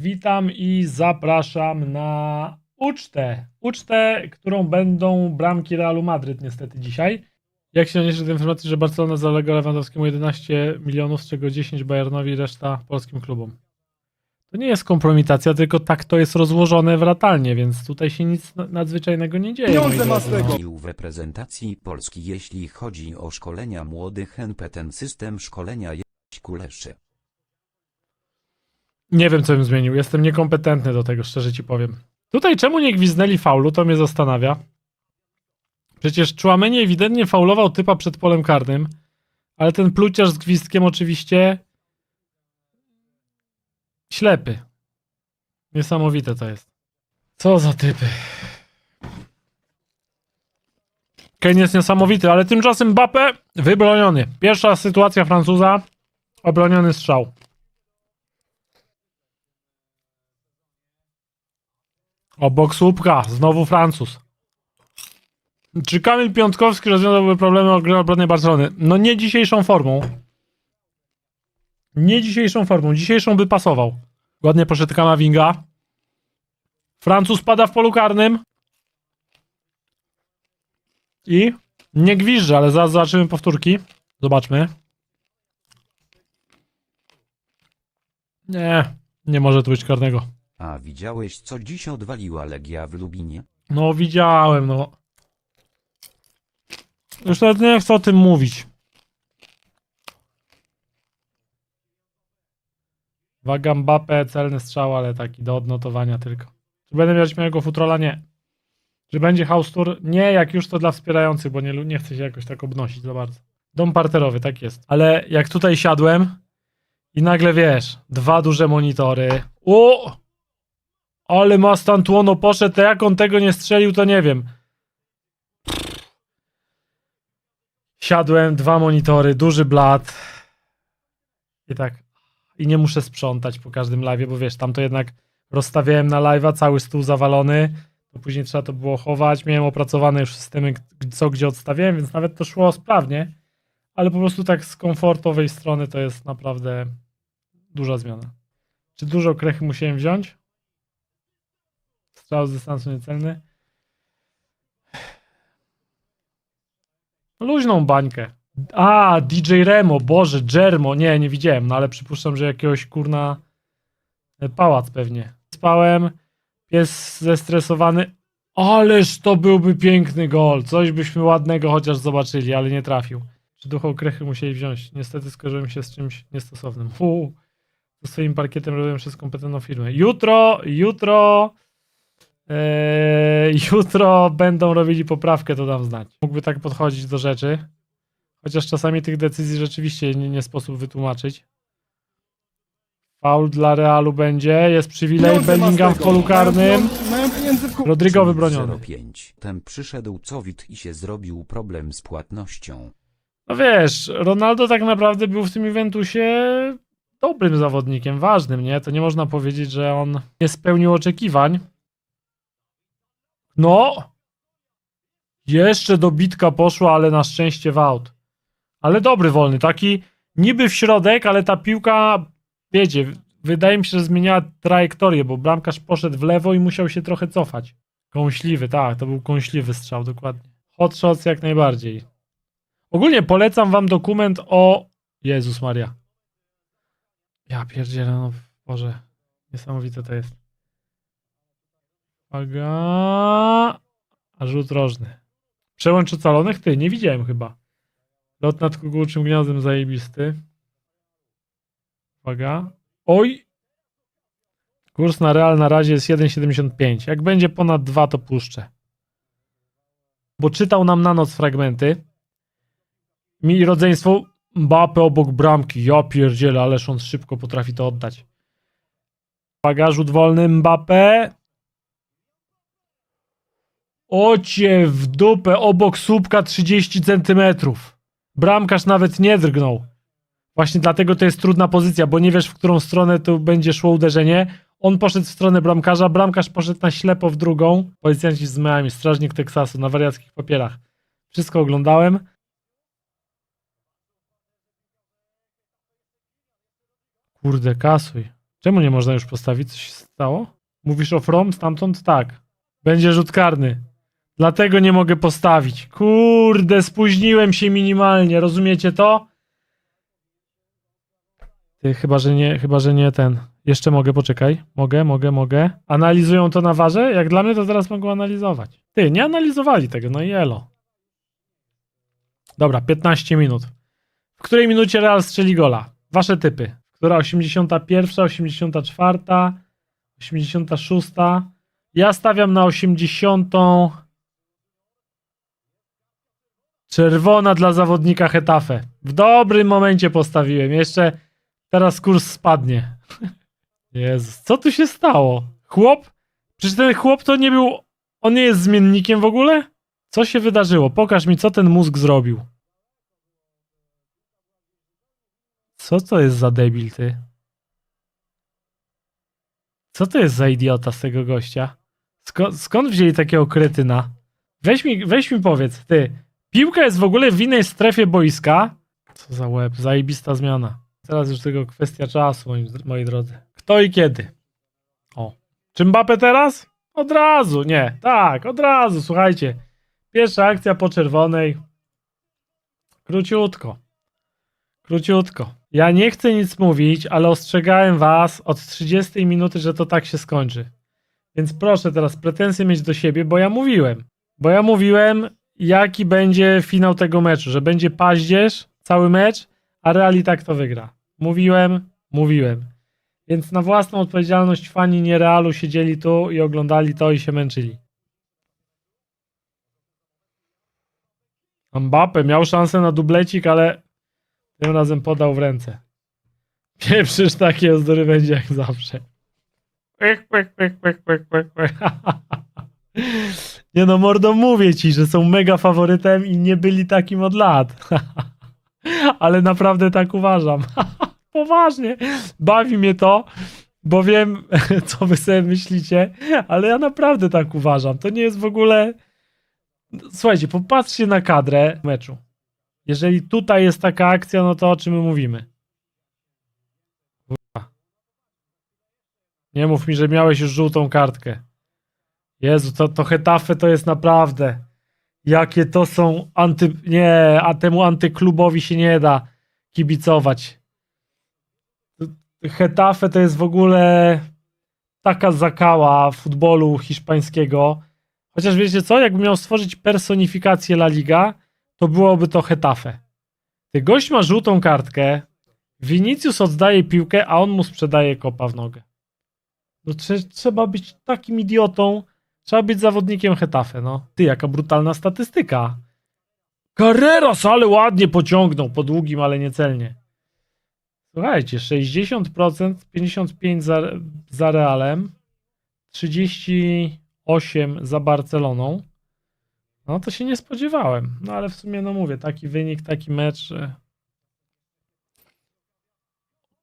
Witam i zapraszam na ucztę. Ucztę, którą będą bramki Realu Madryt niestety dzisiaj. Jak się odniesie do informacji, że Barcelona zalega Lewandowskiemu 11 milionów, z czego 10 Bayernowi, reszta polskim klubom. To nie jest kompromitacja, tylko tak to jest rozłożone w ratalnie, więc tutaj się nic na- nadzwyczajnego nie dzieje. Pieniądze moi drodzy, w reprezentacji Polski jeśli chodzi o szkolenia młodych NP ten system szkolenia jest kuleszy. Nie wiem, co bym zmienił. Jestem niekompetentny do tego, szczerze ci powiem. Tutaj czemu nie gwiznęli faulu, to mnie zastanawia. Przecież Chouameni ewidentnie faulował typa przed polem karnym, ale ten pluciarz z gwizdkiem oczywiście ślepy. Niesamowite to jest. Co za typy. Kane jest niesamowity, ale tymczasem Mbappe wybroniony. Pierwsza sytuacja Francuza, obroniony strzał. Obok słupka, znowu Francuz. Czy Kamil Piątkowski rozwiązałby problemy gry obronnej Barcelony? No nie dzisiejszą formą. Nie dzisiejszą formą. Dzisiejszą by pasował. Ładnie poszedł Kamavinga. Francuz pada w polu karnym. I nie gwizdże, ale zaraz zobaczymy powtórki. Zobaczmy. Nie, nie może tu być karnego. A widziałeś co dziś odwaliła Legia w Lubinie? No widziałem, no. Już nawet nie chcę o tym mówić. Waga Mbappe, celny strzał, ale taki do odnotowania tylko. Czy będę miał śmiałego futrola? Nie. Czy będzie house tour? Nie, jak już to dla wspierających, bo nie, nie chcę się jakoś tak obnosić za bardzo. Dom parterowy, tak jest. Ale jak tutaj siadłem i nagle wiesz, dwa duże monitory. O! Ale Mastantuono poszedł, to jak on tego nie strzelił, to nie wiem. Siadłem, dwa monitory, duży blat. I tak. I nie muszę sprzątać po każdym live, bo wiesz, tam to jednak rozstawiałem na live'a, cały stół zawalony. To później trzeba to było chować. Miałem opracowane już systemy, co gdzie odstawiałem, więc nawet to szło sprawnie. Ale po prostu tak z komfortowej strony to jest naprawdę duża zmiana. Czy dużo krechy musiałem wziąć? Strzał z dystansu niecelny. Luźną bańkę. A, DJ Remo, Boże, Jermo. Nie, nie widziałem, no ale przypuszczam, że jakiegoś kurna e, pałac pewnie. Spałem, pies zestresowany. Ależ to byłby piękny gol. Coś byśmy ładnego chociaż zobaczyli, ale nie trafił. Czy duchą krechy musieli wziąć? Niestety skojarzyłem się z czymś niestosownym. Uu, ze swoim parkietem robiłem przez kompetentną firmę. Jutro, jutro Eee, jutro będą robili poprawkę, to dam znać. Mógłby tak podchodzić do rzeczy. Chociaż czasami tych decyzji rzeczywiście nie, nie sposób wytłumaczyć. Faul dla Realu będzie. Jest przywilej. Bellingham w polu karnym. Rodrigo wybroniony. 05. Ten przyszedł Cowit i się zrobił problem z płatnością. No wiesz, Ronaldo tak naprawdę był w tym Juventusie dobrym zawodnikiem, ważnym, nie? To nie można powiedzieć, że on nie spełnił oczekiwań. No! Jeszcze dobitka poszła, ale na szczęście w aut. Ale dobry wolny, taki niby w środek, ale ta piłka, wiecie, wydaje mi się, że zmieniała trajektorię, bo bramkarz poszedł w lewo i musiał się trochę cofać. Kąśliwy, tak, to był kąśliwy strzał, dokładnie. Hot shots jak najbardziej. Ogólnie polecam wam dokument o... Jezus Maria. Ja pierdzielę, no Boże. Niesamowite to jest. Uwaga. A rzut rożny. Przełącz ocalonych? Ty, nie widziałem chyba. Lot nad kukułczym gniazdem zajebisty. Uwaga. Oj! Kurs na real na razie jest 1,75. Jak będzie ponad 2, to puszczę. Bo czytał nam na noc fragmenty. Mi rodzeństwo Mbappe obok bramki. Ja pierdzielę, ależ on szybko potrafi to oddać. Uwaga, rzut wolny Mbappe. Ocie w dupę obok słupka 30 centymetrów. Bramkarz nawet nie drgnął. Właśnie dlatego to jest trudna pozycja, bo nie wiesz, w którą stronę tu będzie szło uderzenie. On poszedł w stronę bramkarza, bramkarz poszedł na ślepo w drugą. Policjanci z Miami, strażnik Teksasu na wariackich papierach. Wszystko oglądałem. Kurde, kasuj. Czemu nie można już postawić? Coś się stało? Mówisz o From stamtąd? Tak. Będzie rzut karny. Dlatego nie mogę postawić. Kurde, spóźniłem się minimalnie. Rozumiecie to? Ty, chyba, że nie, chyba, że nie ten. Jeszcze mogę, poczekaj. Mogę, mogę, mogę. Analizują to na warze? Jak dla mnie, to teraz mogą analizować. Ty, nie analizowali tego, no i elo. Dobra, 15 minut. W której minucie Real strzeli gola? Wasze typy. Która 81, 84, 86. Ja stawiam na 80. Czerwona dla zawodnika Hetafe. W dobrym momencie postawiłem. Jeszcze teraz kurs spadnie. Jezus, co tu się stało? Chłop? Przecież ten chłop to nie był. On nie jest zmiennikiem w ogóle? Co się wydarzyło? Pokaż mi, co ten mózg zrobił. Co to jest za debil, ty? Co to jest za idiota z tego gościa? Sko skąd wzięli takiego kretyna? Weź mi, weź mi powiedz, ty. Piłka jest w ogóle w innej strefie boiska. Co za łeb, zajebista zmiana. Teraz już tylko kwestia czasu, moi, drodzy. Kto i kiedy? O. Czy Mbappe teraz? Od razu, nie. Tak, od razu, słuchajcie. Pierwsza akcja po czerwonej. Króciutko. Króciutko. Ja nie chcę nic mówić, ale ostrzegałem was od 30 minuty, że to tak się skończy. Więc proszę teraz pretensje mieć do siebie, bo ja mówiłem. Bo ja mówiłem, jaki będzie finał tego meczu, że będzie paździerz, cały mecz, a Real i tak to wygra. Mówiłem, mówiłem. Więc na własną odpowiedzialność fani nierealu siedzieli tu i oglądali to i się męczyli. Mbappe miał szansę na dublecik, ale tym razem podał w ręce. Pieprzysz takie ozdory będzie jak zawsze. Pych, pych, pych, pych, pych, pych. Nie no, mordo, mówię ci, że są mega faworytem i nie byli takim od lat. Ale naprawdę tak uważam. Poważnie. Bawi mnie to, bo wiem, co wy sobie myślicie, ale ja naprawdę tak uważam. To nie jest w ogóle... Słuchajcie, popatrzcie na kadrę meczu. Jeżeli tutaj jest taka akcja, no to o czym my mówimy? Nie mów mi, że miałeś już żółtą kartkę. Jezu, to, to Hetafe to jest naprawdę. Jakie to są anty. Nie, a temu antyklubowi się nie da kibicować. Hetafe to jest w ogóle taka zakała futbolu hiszpańskiego. Chociaż wiecie co? Jakby miał stworzyć personifikację La Liga, to byłoby to Hetafe. Ty gość ma żółtą kartkę, Vinicius oddaje piłkę, a on mu sprzedaje kopa w nogę. No trze- trzeba być takim idiotą, trzeba być zawodnikiem Hetafe, no. Ty, jaka brutalna statystyka. Carreras, ale ładnie pociągnął po długim, ale niecelnie. Słuchajcie, 60%, 55% za, za Realem, 38% za Barceloną. No to się nie spodziewałem. No ale w sumie, no mówię, taki wynik, taki mecz.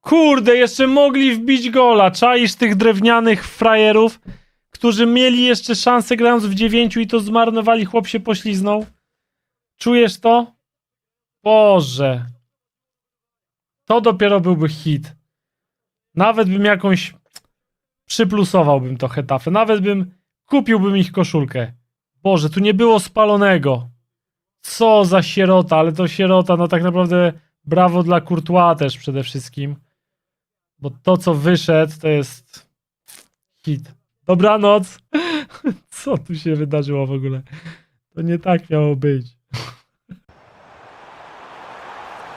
Kurde, jeszcze mogli wbić gola. Czaisz tych drewnianych frajerów, którzy mieli jeszcze szansę grając w dziewięciu i to zmarnowali, chłop się pośliznął. Czujesz to? Boże. To dopiero byłby hit. Nawet bym jakąś przyplusowałbym to Hetafe. Nawet bym kupiłbym ich koszulkę. Boże, tu nie było spalonego. Co za sierota, ale to sierota, no tak naprawdę brawo dla Courtois też przede wszystkim. Bo to, co wyszedł, to jest hit. Dobranoc. Co tu się wydarzyło w ogóle? To nie tak miało być.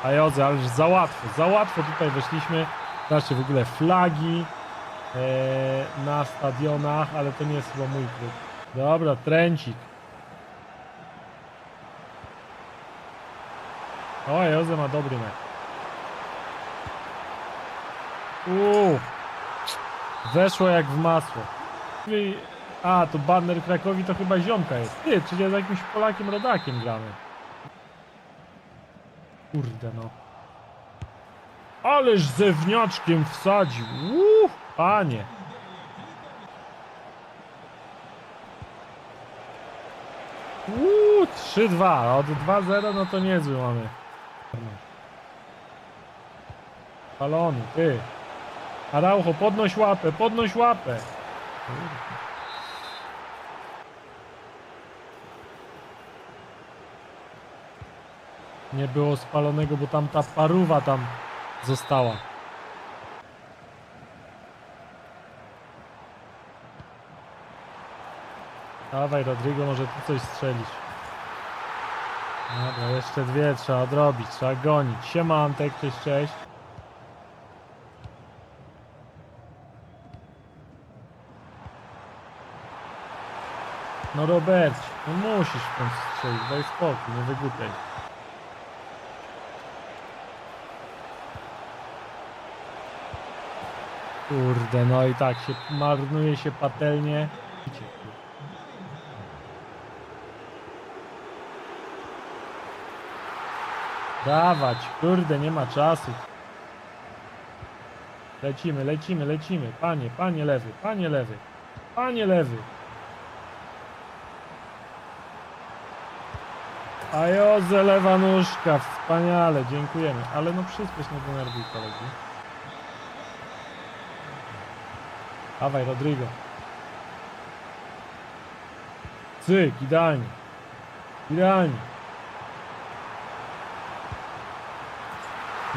A Jodze, ależ za łatwo, za łatwo tutaj weszliśmy. Znaczy w ogóle flagi e, na stadionach, ale to nie jest chyba mój klub. Dobra, tręcik. O, Joze ma dobry mecz. Uuu. Weszło jak w masło. A, to banner Krakowi to chyba ziomka jest. Ty, czyli z jakimś Polakiem rodakiem gramy. Kurde no. Ależ zewniaczkiem wsadził. Uuu, panie. Uuu, 3-2. Od 2-0 no to niezły mamy. Palony, ty. Araujo, podnoś łapę, podnoś łapę. Nie było spalonego, bo tam ta paruwa tam została. Dawaj Rodrigo, może tu coś strzelić. Dobra, jeszcze dwie trzeba odrobić, trzeba gonić. Siema Antek, cześć, cześć. No Robert, no musisz w końcu strzelić, daj spokój, nie wygłupiaj. Kurde, no i tak się marnuje się patelnie. Dawać, kurde, nie ma czasu. Lecimy, lecimy, lecimy. Panie, panie lewy, panie lewy, panie lewy. A Joze, lewa nóżka, wspaniale, dziękujemy. Ale no przyspiesz, nie denerwuj kolegi. Dawaj, Rodrigo. Cyk, idealnie. Idealnie.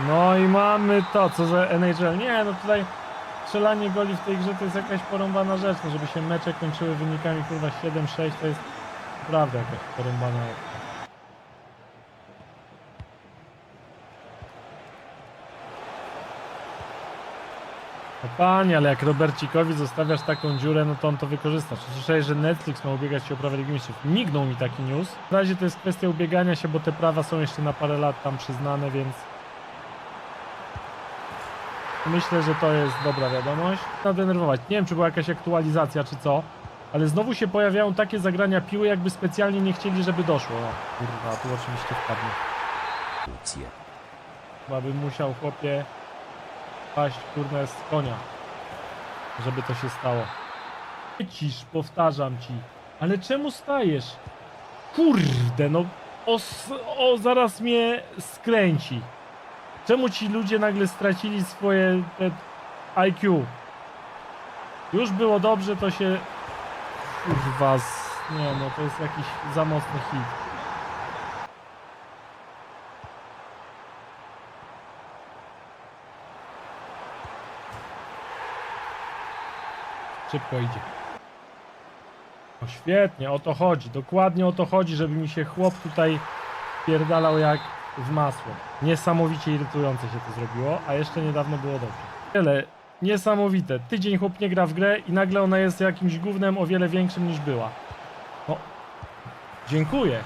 No i mamy to, co za NHL. Nie, no tutaj strzelanie goli w tej grze to jest jakaś porąbana rzecz, no żeby się mecze kończyły wynikami kurwa 7-6 to jest naprawdę jakaś porąbana No panie, ale jak Robercikowi zostawiasz taką dziurę, no to on to wykorzysta. Słyszałeś, że Netflix ma ubiegać się o prawa Ligi Mistrzów? Mignął mi taki news. W razie to jest kwestia ubiegania się, bo te prawa są jeszcze na parę lat tam przyznane, więc Myślę, że to jest dobra wiadomość. Nadenerwować. Nie wiem, czy była jakaś aktualizacja, czy co, ale znowu się pojawiają takie zagrania piły, jakby specjalnie nie chcieli, żeby doszło. O, kurwa, tu oczywiście wpadnie. Chyba bym musiał, chłopie, paść, kurna, z konia, żeby to się stało. Cisz, powtarzam ci. Ale czemu stajesz? Kurde, no, o, o zaraz mnie skręci. Czemu ci ludzie nagle stracili swoje te IQ? Już było dobrze, to się... Kurwa, z... nie no, to jest jakiś za mocny hit. Szybko idzie. O świetnie, o to chodzi. Dokładnie o to chodzi, żeby mi się chłop tutaj pierdalał jak w masło. Niesamowicie irytujące się to zrobiło, a jeszcze niedawno było dobrze. Tyle. Niesamowite. Tydzień chłop nie gra w grę i nagle ona jest jakimś gównem o wiele większym niż była. No. Dziękuję.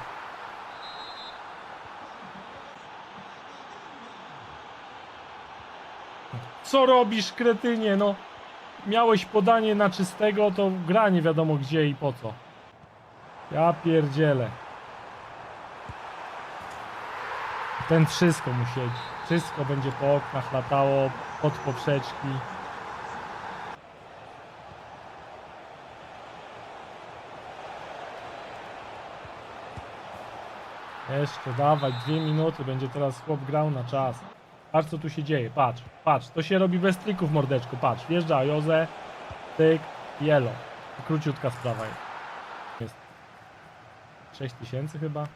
Co robisz, kretynie? No. Miałeś podanie na czystego, to gra nie wiadomo gdzie i po co. Ja pierdzielę. Ten wszystko mu. Wszystko będzie po oknach latało, pod poprzeczki. Jeszcze dawać, dwie minuty, będzie teraz chłop grał na czas. Patrz co tu się dzieje, patrz, patrz, to się robi bez trików mordeczku, patrz, wjeżdża Joze, tyk, yellow. Króciutka sprawa jest. jest. 6 tysięcy chyba.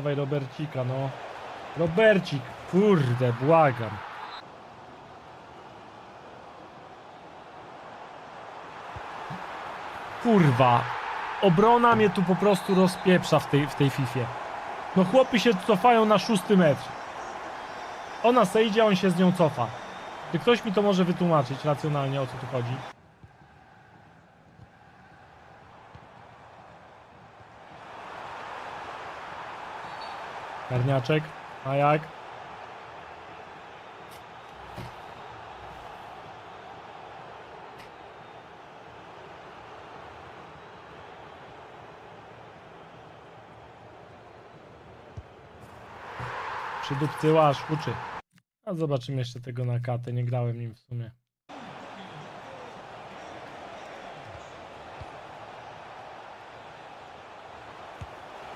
Dawaj Robercika, no. Robercik, kurde, błagam. Kurwa, obrona mnie tu po prostu rozpieprza w tej, w tej fifie. No chłopy się cofają na szósty metr. Ona sejdzie, on się z nią cofa. Czy ktoś mi to może wytłumaczyć racjonalnie, o co tu chodzi? Karniaczek, a jak? przydupcyła, aż huczy. A zobaczymy jeszcze tego na katę, nie grałem nim w sumie.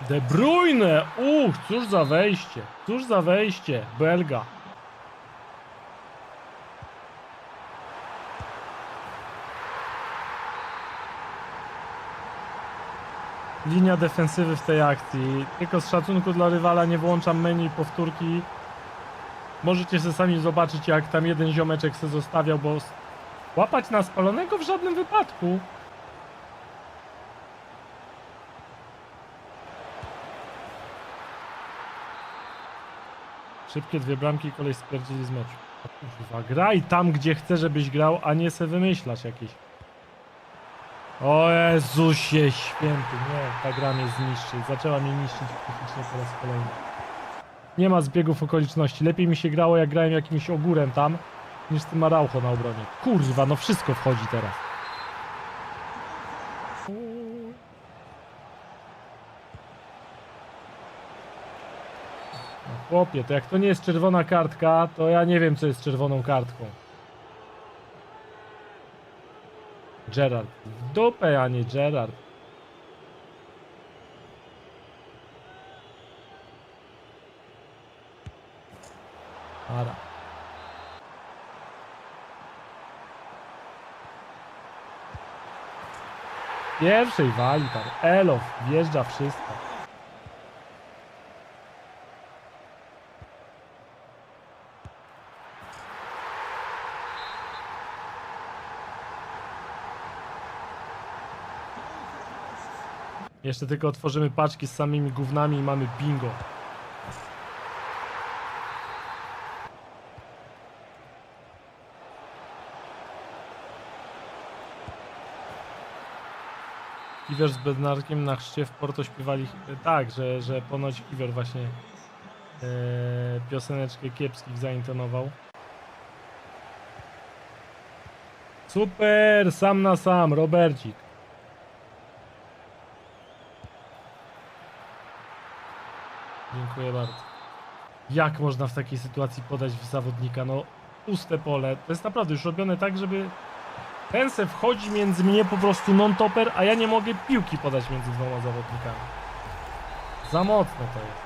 De Bruyne! Uch, cóż za wejście, cóż za wejście, Belga. Linia defensywy w tej akcji. Tylko z szacunku dla rywala nie włączam menu powtórki. Możecie sobie sami zobaczyć, jak tam jeden ziomeczek se zostawiał, bo łapać na spalonego w żadnym wypadku. Szybkie dwie bramki kolej spierdzili z meczu. Kurwa, graj tam, gdzie chcę, żebyś grał, a nie se wymyślasz jakieś. O Jezusie święty, nie, ta gra mnie zniszczy. Zaczęła mnie niszczyć psychicznie po raz kolejny. Nie ma zbiegów okoliczności. Lepiej mi się grało, jak grałem jakimś ogórem tam, niż tym Araucho na obronie. Kurwa, no wszystko wchodzi teraz. Chłopie, to jak to nie jest czerwona kartka, to ja nie wiem, co jest czerwoną kartką. Gerard. W dupę, a nie Gerard. Ara. Pierwszej wali tam. Wjeżdża wszystko. Jeszcze tylko otworzymy paczki z samymi gównami i mamy bingo. Kiwer z Bednarkiem na chrzcie w Porto śpiewali e, tak, że, że ponoć Kiwer właśnie e, pioseneczkę kiepskich zaintonował. Super, sam na sam, Robercik. Dziękuję bardzo. Jak można w takiej sytuacji podać w zawodnika? No, puste pole. To jest naprawdę już robione tak, żeby ten se wchodzi między mnie po prostu non-topper, a ja nie mogę piłki podać między dwoma zawodnikami. Za mocno to jest.